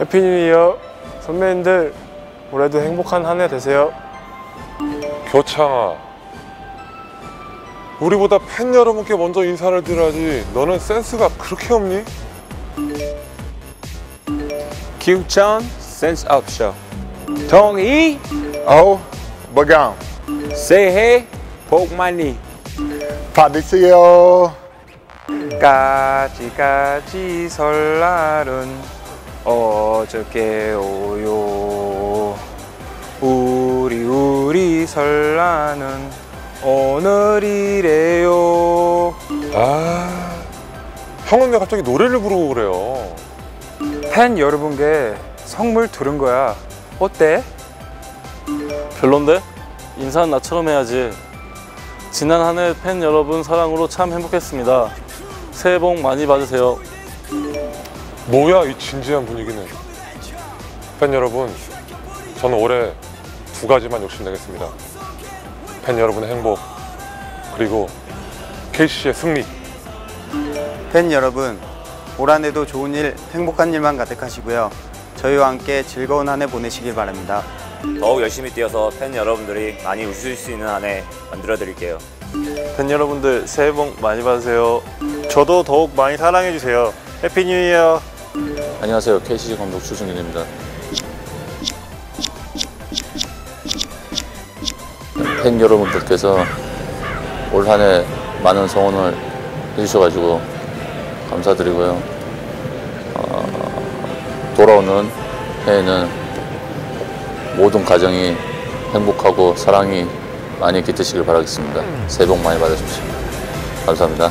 해피 뉴 이어 선배님들 올해도 행복한 한 해 되세요. 교창아 우리보다 팬 여러분께 먼저 인사를 드려야지 너는 센스가 그렇게 없니? 기우천 센스 업 쇼 동이 어, 버강. 새해 복 많이 받으세요. 까지까지 설날은 어저께 오요 우리 우리 설날은 오늘이래요 아 형은 왜 갑자기 노래를 부르고 그래요 팬 여러분께 선물 들은 거야 어때? 별론데? 인사는 나처럼 해야지. 지난 한 해 팬 여러분 사랑으로 참 행복했습니다. 새해 복 많이 받으세요. 뭐야 이 진지한 분위기는 팬 여러분 저는 올해 두 가지만 욕심내겠습니다 팬 여러분의 행복 그리고 KC의 승리 팬 여러분, 올 한해도 좋은 일, 행복한 일만 가득하시고요. 저희와 함께 즐거운 한 해 보내시길 바랍니다. 더욱 열심히 뛰어서 팬 여러분들이 많이 웃으실 수 있는 한 해 만들어 드릴게요. 팬 여러분들 새해 복 많이 받으세요. 저도 더욱 많이 사랑해 주세요. 해피 뉴 이어. 안녕하세요. KCC 감독 추승균입니다. 팬 여러분들께서 올 한 해 많은 성원을 해주셔가지고 감사드리고요. 어, 돌아오는 해에는 모든 가정이 행복하고 사랑이 많이 깃드시길 바라겠습니다. 새해 복 많이 받으십시오. 감사합니다.